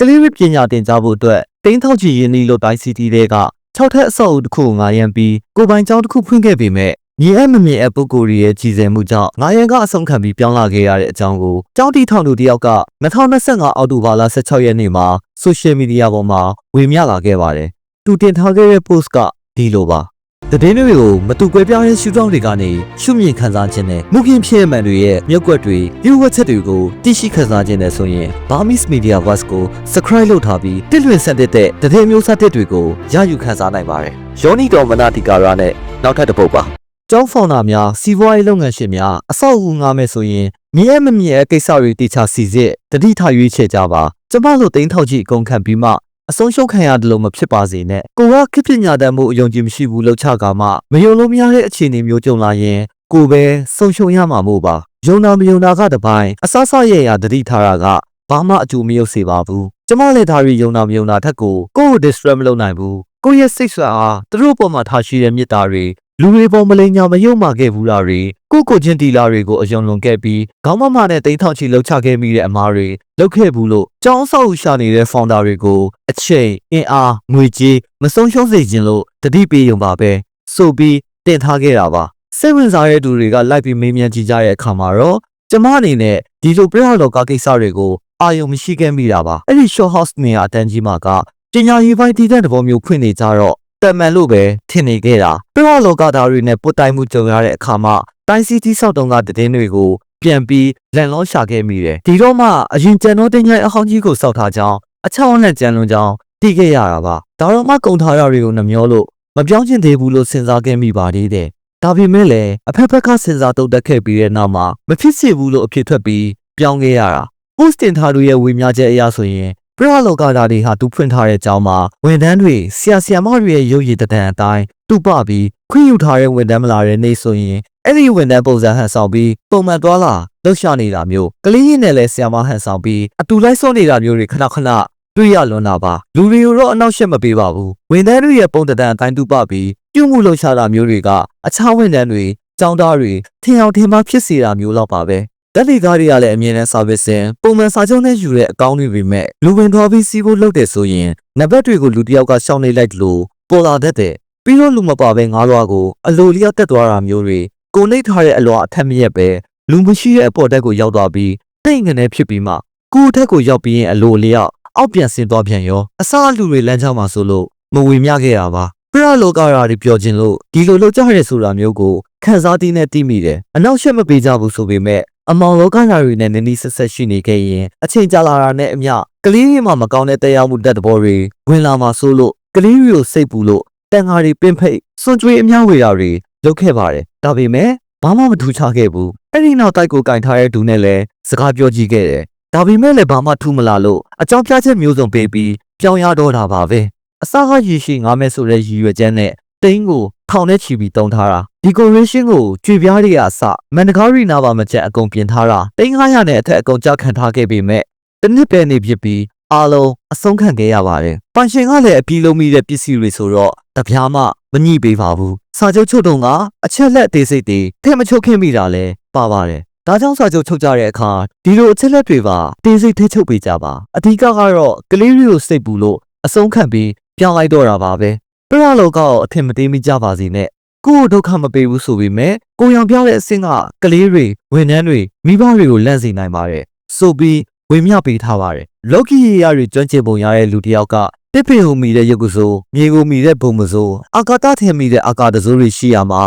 ကလေးတွေပညာသင်ကြားဖို့အတွက်တင်းထောက်ချီရင်းနှီးလို့တိုင်းစီတီတွေက6ထက်အဆောက်အဦတစ်ခုကိုငာရမ်းပြီးကိုယ်ပိုင်ကျောင်းတစ်ခုဖွင့်ခဲ့ပေမဲ့မြေအပ်မမြေအပ်ပုဂ္ဂိုလ်တွေရဲ့ကြီးစံမှုကြောင့်ငာရန်ကအဆုံးခံပြီးပြောင်းလာခဲ့ရတဲ့အကြောင်းကိုကျောင်းတီထောင်သူတယောက်က2025အောက်တိုဘာလ16ရက်နေ့မှာဆိုရှယ်မီဒီယာပေါ်မှာဝေမျှလာခဲ့ပါတယ်။သူတင်ထားခဲ့တဲ့ post ကဒီလိုပါ။ တည်င်းတွေကိုမတူကွဲပြားတဲ့ရှုထောင့်တွေကနေရှုမြင်ခန်းစားခြင်းနဲ့မူကင်းဖြစ်မှန်တွေရဲ့မြုပ်ကွက်တွေပြုဝက်ချက်တွေကိုသိရှိခန်းစားခြင်းနဲ့ဆိုရင် Burmese Media Voice ကို subscribe လုပ်ထားပြီးတစ်လွင်ဆက်တဲ့တည်င်းမျိုးစားတဲ့တွေကိုရယူခန်းစားနိုင်ပါတယ်။ယောနီတော်မနာတိကာရနဲ့နောက်ထပ်တစ်ပုဒ်ပါ။ကျောင်းဖောင်နာများစီးပွားရေးလုပ်ငန်းရှင်များအဆောက်အဦငားမယ်ဆိုရင်မြဲမမြဲကိစ္စတွေတေချာစီစစ်တတိထရွေးချယ်ကြပါကျမတို့တိန်းထောက်ကြည့်အကုန်ခံပြီးမှ အဆုံးရှုံးခံရတယ်လို့မဖြစ်ပါစေနဲ့ကိုကခေပညာတတ်မှုအယုံကြည်မရှိဘူးလောက်ချကမှမယုံလို့မရတဲ့အခြေအနေမျိုးကြုံလာရင်ကိုပဲဆုံးရှုံးရမှာမို့ပါယုံနာမယုံနာကတပိုင်းအဆဆရဲ့ရာတတိထားတာကဘာမှအကျိုးမရောက်စေပါဘူးကျမလည်းဒါရီယုံနာမယုံနာထက်ကိုကိုယ့်ကို distract မလုပ်နိုင်ဘူးကိုယ့်ရဲ့စိတ်ဆွအားသူတို့ပေါ်မှာထားရှိတဲ့မေတ္တာတွေ လူတွေပေါ်မလိမ်ညာမယုံမာခဲ့ဘူးလားတွေကိုယ့်ကိုချင်းတီလာတွေကိုအယုံလွန်ခဲ့ပြီးခေါင်းမမနဲ့တိန်းထောင်ချီလှုပ်ချခဲ့မိတဲ့အမားတွေလုပ်ခဲ့ဘူးလို့ကြောင်းဆောက်ရှာနေတဲ့ founder တွေကိုအချိန်အင်အားငွေကြေးမဆုံးရှုံးစေခြင်းလို့တတိပေးရုံပါပဲဆိုပြီးတင်ထားခဲ့တာပါစိတ်ဝင်စားတဲ့သူတွေကလိုက်ပြီးမေးမြန်းကြည့်ကြတဲ့အခါမှာတော့ကျမအနေနဲ့ဒီလိုပြရလောကကိစ္စတွေကိုအာယုံမရှိခဲ့မိတာပါအဲ့ဒီ show house နေရာအတန်းကြီးမှာကပညာရေးပိုင်းတည်တဲ့သဘောမျိုးဖွင့်နေကြတော့ တမန်လို့ပဲထင်နေခဲ့တာပြရလောကသားတွေနဲ့ပုတ်တိုင်မှုကြုံရတဲ့အခါမှာတိုင်းစီတီဆောက်တုံးကတည်င်းတွေကိုပြန်ပြီးလန်လောရှာခဲ့မိတယ်ဒီတော့မှအရင်ကျန်တော့တင်ញိုင်အဟောင်းကြီးကိုစောက်ထားကြောင်းအချောင်းနဲ့ကြံလွန်ကြောင်းသိခဲ့ရတာပါဒါတော့မှကုံထားရတွေကိုနှမျောလို့မပြောင်းချင်သေးဘူးလို့စဉ်းစားခဲ့မိပါသေးတယ်ဒါပေမဲ့လည်းအဖက်ဖက်ကစဉ်းစားတုံ့တက်ခဲ့ပြီးတဲ့နောက်မှာမဖြစ်စေဘူးလို့အဖြစ်ထွက်ပြီးပြောင်းခဲ့ရတာ post တင်ထားတို့ရဲ့ဝေမျှချက်အရဆိုရင် ပရလောကဓာတ်တွေဟာသူဖွင့်ထားတဲ့အကြောင်းမှာဝန်ထမ်းတွေဆရာဆရာမတွေရဲ့ရုပ်ရည်တံအတိုင်းတူပပြီးခွင့်ယူထားတဲ့ဝန်ထမ်းမလာတဲ့နေ့ဆိုရင်အဲ့ဒီဝန်ထမ်းပုံစံဟန်ဆောင်ပြီးပုံမှန်သွားလာလှုပ်ရှားနေတာမျိုးကလေးရင်းနဲ့လည်းဆရာမဟန်ဆောင်ပြီးအတူလိုက်စောနေတာမျိုးတွေခဏခဏတွေ့ရလွန်းတာပါလူတွေကိုတော့အနောက်ရှက်မပေးပါဘူးဝန်ထမ်းတွေရဲ့ပုံတံအတိုင်းတူပပြီးပြုမှုလှုပ်ရှားတာမျိုးတွေကအခြားဝန်ထမ်းတွေကျောင်းသားတွေထင်အောင်ထင်မှားဖြစ်စေတာမျိုးတော့ပါပဲ တက်လီကားတွေကလည်းအမြင်နဲ့ service ဆင်ပုံမှန်စာချုပ်နဲ့ယူတဲ့အကောင့်တွေပဲမဲ့လူဝင်သွားပြီးစီးဖို့လုပ်တယ်ဆိုရင်နံပါတ်တွေကိုလူတစ်ယောက်ကရှောင်းနေလိုက်လို့ပေါ်လာတတ်တယ်ပြီးတော့လူမပါပဲငါးလွားကိုအလိုလျောက်တက်သွားတာမျိုးတွေကိုနှိပ်ထားတဲ့အလွာအထက်မရက်ပဲလူမရှိတဲ့အပေါ်တက်ကိုရောက်သွားပြီးတိတ်ငနေဖြစ်ပြီးမှကိုယ့်အထက်ကိုရောက်ပြီးရင်အလိုလျောက်အောက်ပြန်ဆင်းသွားပြန်ရောအစားလူတွေလမ်းကြောင်းမှာဆိုလို့မဝေမျှခဲ့ရပါဖရလောကရာတွေပြောခြင်းလို့ဒီလိုလုပ်ကြရဲဆိုတာမျိုးကိုခန်းစားတီးနဲ့တီးမိတယ်အနောက်ရှက်မပေးကြဘူးဆိုပေမဲ့ အမောင်လောကရာတွေနဲ့နည်းနည်းဆက်ဆက်ရှိနေခဲ့ရင်အချိန်ကြာလာတာနဲ့အမျှကလေးတွေမှာမကောင်းတဲ့တရားမှုတက်တဘောတွေဝင်လာမှာဆိုလို့ကလေးတွေကိုစိတ်ပူလို့တန်ဃာတွေပင်ဖိတ်စွန့်ကြွေးအများဝေတာတွေလုပ်ခဲ့ပါတယ်ဒါပေမဲ့ဘာမှမထူးခြားခဲ့ဘူးအဲ့ဒီနောက်တိုက်ကိုကင်ထားတဲ့ဒူနဲ့လည်းစကားပြောကြည့်ခဲ့တယ်ဒါပေမဲ့လည်းဘာမှထူးမလာလို့အကြောင်းပြချက်မျိုးစုံပေးပြီးပြောင်းရတော့တာပါပဲအစကရည်ရှိငားမဲဆိုတဲ့ရည်ရွယ်ချက်နဲ့တိန်းကို ထောင်နဲ့ချီပြီးတုံထားတာဒီကိုရေးရှင်းကိုကြွေပြားတွေကအစမန်တကားရီနာပါမချက်အကုန်ပြင်ထားတာတိန်း900နဲ့အထက်အကုန်ကြခံထားခဲ့ပေမဲ့တစ်နှစ်ပဲနေဖြစ်ပြီးအားလုံးအဆုံးခံခဲ့ရပါတယ်။ပန်ရှင်ကလည်းအပြီးလုံးမိတဲ့ပစ္စည်းတွေဆိုတော့တပြားမှမညှိပေးပါဘူး။စာချုပ်ချုပ်တုံကအချက်လက်သေးစိတ်တွေထဲမချုပ်ခင်မိတာလဲပါပါတယ်။ဒါကြောင့်စာချုပ်ချုပ်ကြတဲ့အခါဒီလိုအချက်လက်တွေပါတေးစိတ်ထဲချုပ်ပေးကြပါအဓိကကတော့ကလေးတွေကိုစိတ်ပူလို့အဆုံးခံပြီးပြောင်းလိုက်တော့တာပါပဲ ပြရလောကကိုအထင်မသေးမိကြပါစေနဲ့ကိုယ့်ကိုဒုက္ခမပေးဘူးဆိုပေမဲ့ကိုရောင်ပြတဲ့အဆင့်ကကလေးတွေဝန်ထမ်းတွေမိဘတွေကိုလန့်စေနိုင်ပါတယ်ဆိုပြီးဝေမျှပေးထားပါတယ်လောကီရရတွေကျွမ်းကျင်ပုံရတဲ့လူတစ်ယောက်ကတစ်ဖင်ဟုမီတဲ့ရုပ်ကစိုးမြေကိုမီတဲ့ဘုံမစိုးအာကာသထင်မီတဲ့အာကာတစိုးတွေရှိရမှာ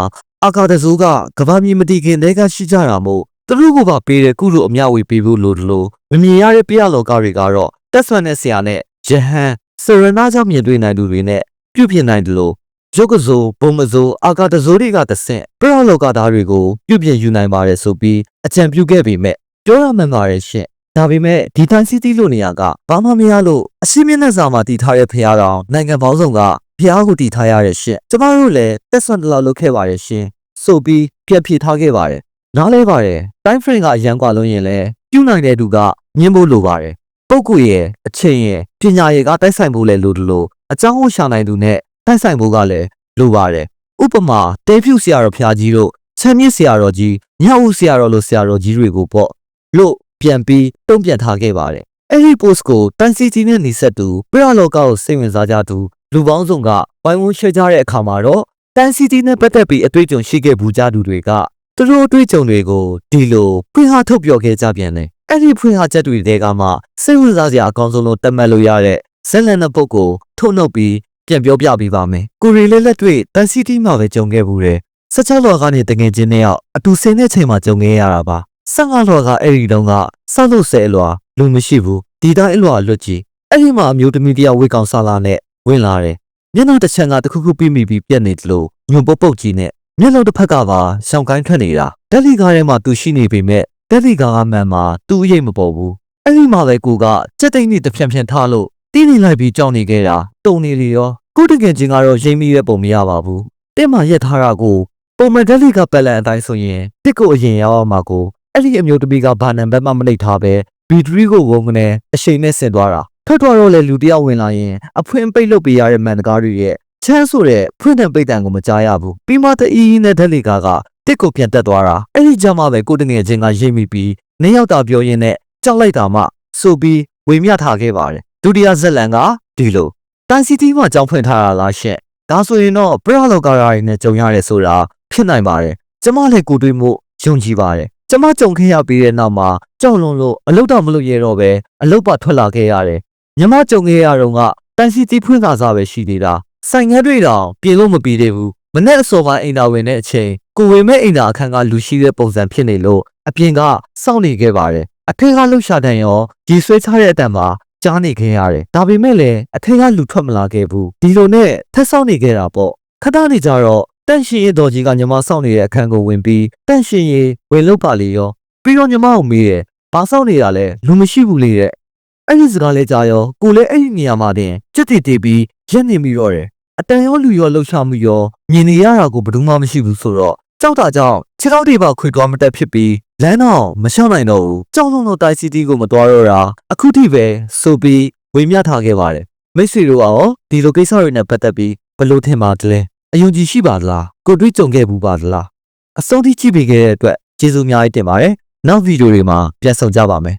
အာကာတစိုးကကဘာမြေမတိခင်တည်းကရှိကြတာမို့သူတို့ကပါပေးတဲ့ကုလိုအမျှဝေပေးဖို့လိုတယ်လို့မမြင်ရတဲ့ပြရလောကတွေကတော့တက်ဆွမ်းတဲ့ဆရာနဲ့ယဟန်စရနာကြောင့်မြင်တွေ့နိုင်သူတွေနဲ့ ပြုပြင်နိုင်တယ်လို့ရုပ်ကစိုးဘုံမစိုးအာကာတစိုးတွေကတဆင့်ပြရလောကသားတွေကိုပြုပြင်ယူနိုင်ပါတယ်ဆိုပြီးအကြံပြုခဲ့ပေမဲ့ပြောရမှန်ပါတယ်ရှင့်ဒါပေမဲ့ဒီတိုင်းစီတီလို့နေရာကဘာမှမရလို့အရှိမျက်နှာစာမှာတည်ထားတဲ့ဖရားတော်နိုင်ငံပေါင်းစုံကဖရားကိုတည်ထားရတဲ့ရှင့်ကျမတို့လည်းတက်ဆွန်တလောက်လုပ်ခဲ့ပါတယ်ရှင်ဆိုပြီးပြက်ဖြေထားခဲ့ပါတယ်နားလဲပါတယ်တိုင်းဖရင်ကအရန်กว่าလုံးရင်လဲပြုနိုင်တဲ့သူကညင်းဖို့လိုပါတယ်ပုတ်ကူရဲ့အချိန်ရဲ့ပညာရဲ့ကတိုက်ဆိုင်ဖို့လဲလိုတယ်လို့ အကြောင်းကိုရှာနိုင်သူနဲ့တိုက်ဆိုင်ဖို့ကလည်းလိုပါတယ်ဥပမာတဲဖြူဆရာတော်ဖျားကြီးတို့ဆမ်းမြင့်ဆရာတော်ကြီးညှောက်ဦးဆရာတော်လို့ဆရာတော်ကြီးတွေကိုပေါ့လို့ပြန်ပြီးတုံ့ပြန်ထားခဲ့ပါတယ်အဲ့ဒီ post ကိုတန်စီတီနဲ့နေဆက်သူပရလောကကိုစိတ်ဝင်စားကြသူလူပေါင်းစုံကဝိုင်းဝန်းရှယ်ကြတဲ့အခါမှာတော့တန်စီတီနဲ့ပတ်သက်ပြီးအတွေ့အကြုံရှိခဲ့ဘူးကြသူတွေကသူတို့အတွေ့အကြုံတွေကိုဒီလိုဖွင့်ဟထုတ်ပြောခဲ့ကြပြန်တယ်အဲ့ဒီဖွင့်ဟချက်တွေတဲကမှစိတ်ဝင်စားစရာအကောင်းဆုံးလို့တတ်မှတ်လို့ရတဲ့ ဇက်လန်တဲ့ပုတ်ကိုထုတ်နှုတ်ပြီးပြန်ပြောပြပေးပါမယ်ကိုရီလေးလက်တွေ့တန်စီတီမှာပဲကြုံခဲ့ဘူးတယ်16လော်ကနေတငယ်ချင်းနဲ့ရောက်အတူဆင်းတဲ့ချိန်မှာကြုံခဲ့ရတာပါ15လော်ကအဲ့ဒီတုန်းကစောက်လို့ဆဲအလွာလူမရှိဘူးဒီတိုင်းအလွာလွတ်ကြည့်အဲ့ဒီမှာအမျိုးသမီးတယောက်ဝေကောင်ဆလာနဲ့ဝင်လာတယ်မျက်နှာတစ်ချမ်းကတခုခုပြီးမိပြီးပြက်နေတယ်လို့ညွန်ပုတ်ပုတ်ကြီးနဲ့မျက်လုံးတစ်ဖက်ကပါရှောင်ကိုင်းထွက်နေတာတက်လီကားထဲမှာသူရှိနေပေမဲ့တက်လီကားကမှန်မှာသူ့အရေးမပေါ်ဘူးအဲ့ဒီမှာပဲကိုကစက်တိတ်နဲ့တဖြန့်ဖြန့်ထားလို့ တီးနေလိုက်ပြီးကြောက်နေခဲ့တာတုံနေလေရောကိုတကယ်ချင်းကတော့ရိမ့်မိရဲ့ပုံမရပါဘူးတဲ့မှာရက်ထားတာကိုပုံမတက်လီကပက်လန်အတိုင်းဆိုရင်တစ်ကိုအရင်ရောက်အောင်မှာကိုအဲ့ဒီအမျိုးသမီးကဘာနံဘက်မှမလိုက်ထားပဲဘီထရီကိုဝုန်းကနေအရှိန်နဲ့ဆင်သွားတာထွက်သွားတော့လေလူတယောက်ဝင်လာရင်အဖွင့်ပိတ်လုပ်ပေးရတဲ့မန်တကားတွေရဲ့ချမ်းဆိုတဲ့ဖွင့်တဲ့ပိတ်တံကိုမကြားရဘူးပြီးမှတအီးနဲ့တက်လီကာကတစ်ကိုပြန်တက်သွားတာအဲ့ဒီကြမှာပဲကိုတငယ်ချင်းကရိပ်မိပြီးနေရောက်တာပြောရင်းနဲ့ကြောက်လိုက်တာမှဆိုပြီးဝေမျှထားခဲ့ပါတယ် ဒုတိယဇက်လန်ကဒီလိုတန်စီတီမှာကြောင်းဖွင့်ထားတာလားရှင့်ဒါဆိုရင်တော့ပရလောကရာတွေနဲ့ကြုံရတယ်ဆိုတာဖြစ်နိုင်ပါတယ်ကျမလည်းကိုတွေးမှုယုံကြည်ပါတယ်ကျမကြုံခဲ့ရပြီးတဲ့နောက်မှာကြောက်လွန်လို့အလုတ်တော့မလုပ်ရတော့ပဲအလုတ်ပါထွက်လာခဲ့ရတယ်ညီမကြုံခဲ့ရတော့ကတန်စီတီဖွင့်သာစားပဲရှိနေတာဆိုင်ငယ်တွေတောင်ပြင်လို့မပြီးသေးဘူးမနေ့အစောပိုင်းအိမ်သာဝင်တဲ့အချိန်ကိုဝင်မဲ့အိမ်သာအခန်းကလူရှိတဲ့ပုံစံဖြစ်နေလို့အပြင်ကစောင့်နေခဲ့ပါတယ်အထက်ကလှုပ်ရှားတဲ့ရောရေဆွဲချတဲ့အတန်မှာ ကြားနေခဲ့ရတယ်ဒါပေမဲ့လည်းအထက်ကလူထွက်မလာခဲ့ဘူးဒီလိုနဲ့ထက်ဆောင်နေခဲ့တာပေါ့ခဏနေကြတော့တန့်ရှင်ရဲ့တော်ကြီးကညီမစောင့်နေတဲ့အခန်းကိုဝင်ပြီးတန့်ရှင်ရဲ့ဝင်လုတ်ပါလေရောပြီးတော့ညီမကိုမေးတယ်ဘာစောင့်နေတာလဲလူမရှိဘူးလေတဲ့အဲ့ဒီစကားလေးကြားရောကိုလည်းအဲ့ဒီနေရာမှာတင်ကြက်တီတီပြီးရက်နေပြီးတော့တယ်အတန်ရောလူရောလှုပ်ရှားမှုရောမြင်နေရတာကိုဘယ်သူမှမရှိဘူးဆိုတော့ကြောက်တာကြောင့်ခြေထောက်တွေပါခွေသွားမတက်ဖြစ်ပြီး လမ်းတော့မလျှောက်နိုင်တော့ဘူးကြောက်လုံးတော့တိုက်စီတီကိုမသွားတော့တာအခုထိပဲဆိုပြီးဝေမျှထားခဲ့ပါတယ်မိတ်ဆွေတို့ရောဒီလိုကိစ္စတွေနဲ့ပတ်သက်ပြီးဘယ်လိုထင်ပါသလဲအယုံကြည်ရှိပါသလားကိုတွေ့ကြုံခဲ့ဘူးပါသလားအဆုံးထိကြည့်ပေးခဲ့တဲ့အတွက်ကျေးဇူးအများကြီးတင်ပါတယ်နောက်ဗီဒီယိုတွေမှာပြန်ဆောင်ကြပါမယ်